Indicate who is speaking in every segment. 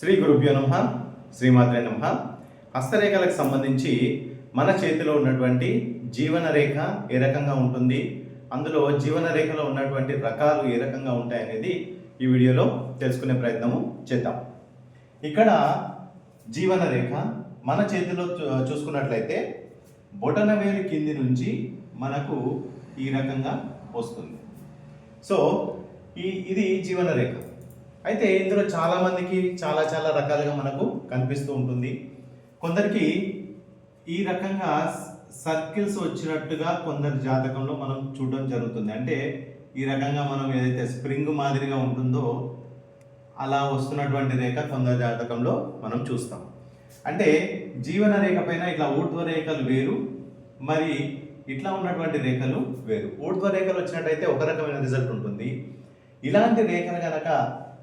Speaker 1: శ్రీ గురుభ్యో నమ శ్రీమాత్రే నమ. హస్తరేఖలకు సంబంధించి మన చేతిలో ఉన్నటువంటి జీవన రేఖ ఏ రకంగా ఉంటుంది? అందులో జీవన రేఖలో ఉన్నటువంటి రకాలు ఏ రకంగా ఉంటాయనేది ఈ వీడియోలో తెలుసుకునే ప్రయత్నము చేద్దాం. ఇక్కడ జీవన రేఖ మన చేతిలో చూసుకున్నట్లయితే బొటనవేలు కింది నుంచి మనకు ఈ రకంగా వస్తుంది. సో ఈ ఇది జీవన రేఖ అయితే ఇందులో చాలామందికి చాలా చాలా రకాలుగా మనకు కనిపిస్తూ ఉంటుంది. కొందరికి ఈ రకంగా సర్కిల్స్ వచ్చినట్టుగా కొందరి జాతకంలో మనం చూడడం జరుగుతుంది. అంటే ఈ రకంగా మనం ఏదైతే స్ప్రింగ్ మాదిరిగా ఉంటుందో అలా వస్తున్నటువంటి రేఖ కొందరి జాతకంలో మనం చూస్తాం. అంటే జీవన రేఖ పైన ఇట్లా ఊర్ధ్వ రేఖలు వేరు మరి ఇట్లా ఉన్నటువంటి రేఖలు వేరు. ఊర్ధ్వ రేఖలు వచ్చినట్టయితే ఒక రకమైన రిజల్ట్ ఉంటుంది. ఇలాంటి రేఖలు కనుక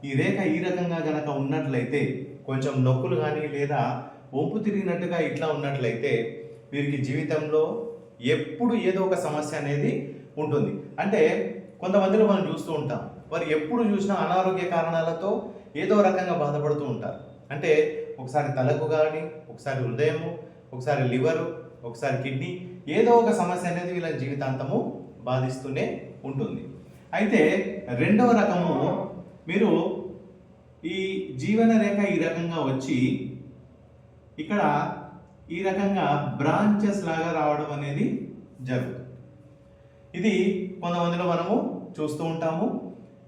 Speaker 1: ఈ రేఖ ఈ రకంగా గనక ఉన్నట్లయితే కొంచెం నొక్కులు కానీ లేదా ఒంపు తిరిగినట్టుగా ఇట్లా ఉన్నట్లయితే వీరికి జీవితంలో ఎప్పుడు ఏదో ఒక సమస్య అనేది ఉంటుంది. అంటే కొంతమందిలో మనం చూస్తూ ఉంటాం. వారు ఎప్పుడు చూసినా అనారోగ్య కారణాలతో ఏదో రకంగా బాధపడుతూ ఉంటారు. అంటే ఒకసారి తలకు కానీ ఒకసారి హృదయము ఒకసారి లివరు ఒకసారి కిడ్నీ ఏదో ఒక సమస్య అనేది వీళ్ళ జీవితాంతము బాధిస్తూనే ఉంటుంది. అయితే రెండవ రకము మీరు ఈ జీవన రేఖ ఈ రకంగా వచ్చి ఇక్కడ ఈ రకంగా బ్రాంచెస్ లాగా రావడం అనేది జరుగుతుంది. ఇది కొంతమందిలో మనము చూస్తూ ఉంటాము.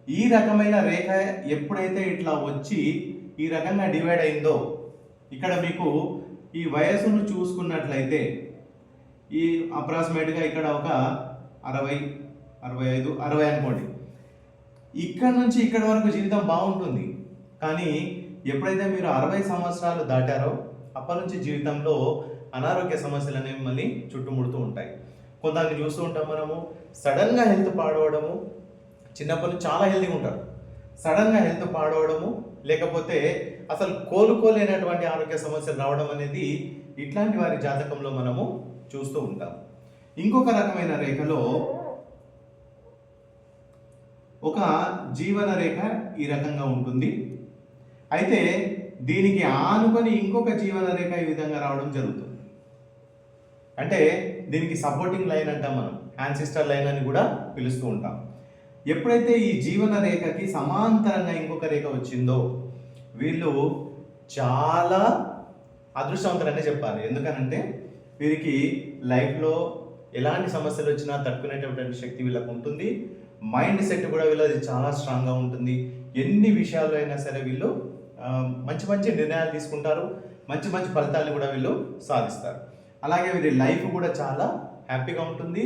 Speaker 1: ఈ రకమైన రేఖ ఎప్పుడైతే ఇట్లా వచ్చి ఈ రకంగా డివైడ్ అయిందో ఇక్కడ మీకు ఈ వయస్సును చూసుకున్నట్లయితే ఈ అప్రాక్సిమేట్గా ఇక్కడ ఒక అరవై అరవై ఐదు అరవై అనుకోండి. ఇక్కడ నుంచి ఇక్కడ వరకు జీవితం బాగుంటుంది. కానీ ఎప్పుడైతే మీరు అరవై సంవత్సరాలు దాటారో అప్పటి నుంచి జీవితంలో అనారోగ్య సమస్యలు అనేవి మళ్ళీ చుట్టుముడుతూ ఉంటాయి. కొంతమంది చూస్తూ ఉంటాం మనము సడన్గా హెల్త్ పాడవడము చిన్నప్పటి నుంచి చాలా హెల్తీగా ఉంటారు. సడన్గా హెల్త్ పాడవడము లేకపోతే అసలు కోలుకోలేనటువంటి ఆరోగ్య సమస్యలు రావడం అనేది ఇట్లాంటి వారి జాతకంలో మనము చూస్తూ ఉంటాం. ఇంకొక రకమైన రేఖలో ఒక జీవన రేఖ ఈ రకంగా ఉంటుంది. అయితే దీనికి ఆనుకొని ఇంకొక జీవన రేఖ ఈ విధంగా రావడం జరుగుతుంది. అంటే దీనికి సపోర్టింగ్ లైన్ అంటాం మనం యాన్సిస్టర్ లైన్ అని కూడా పిలుస్తూ ఉంటాం. ఎప్పుడైతే ఈ జీవన రేఖకి సమాంతరంగా ఇంకొక రేఖ వచ్చిందో వీళ్ళు చాలా అదృష్టవంతులనే చెప్పాలి. ఎందుకనంటే వీరికి లైఫ్లో ఎలాంటి సమస్యలు వచ్చినా తట్టుకునేటటువంటి శక్తి వీళ్ళకు ఉంటుంది. మైండ్ సెట్ కూడా వీళ్ళది చాలా స్ట్రాంగ్గా ఉంటుంది. ఎన్ని విషయాల్లో అయినా సరే వీళ్ళు మంచి మంచి నిర్ణయాలు తీసుకుంటారు. మంచి మంచి ఫలితాలను కూడా వీళ్ళు సాధిస్తారు. అలాగే వీరి లైఫ్ కూడా చాలా హ్యాపీగా ఉంటుంది.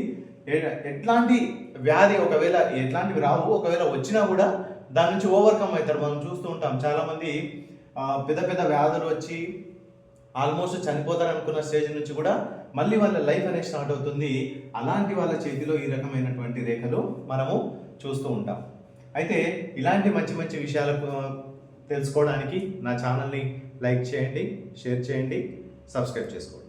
Speaker 1: ఎట్లాంటి వ్యాధి ఒకవేళ ఎట్లాంటివి రావు ఒకవేళ వచ్చినా కూడా దాని నుంచి ఓవర్కమ్ అవుతారు. మనం చూస్తూ ఉంటాం. చాలామంది పెద్ద పెద్ద వ్యాధులు వచ్చి ఆల్మోస్ట్ చనిపోతారు అనుకున్న స్టేజ్ నుంచి కూడా మళ్ళీ వాళ్ళ లైఫ్ అనేది స్టార్ట్ అవుతుంది. అలాంటి వాళ్ళ చేతిలో ఈ రకమైనటువంటి రేఖలు మనము చూస్తూ ఉంటాం. అయితే ఇలాంటి మంచి మంచి విషయాలకు తెలుసుకోవడానికి నా ఛానల్ని లైక్ చేయండి షేర్ చేయండి సబ్స్క్రైబ్ చేసుకోండి.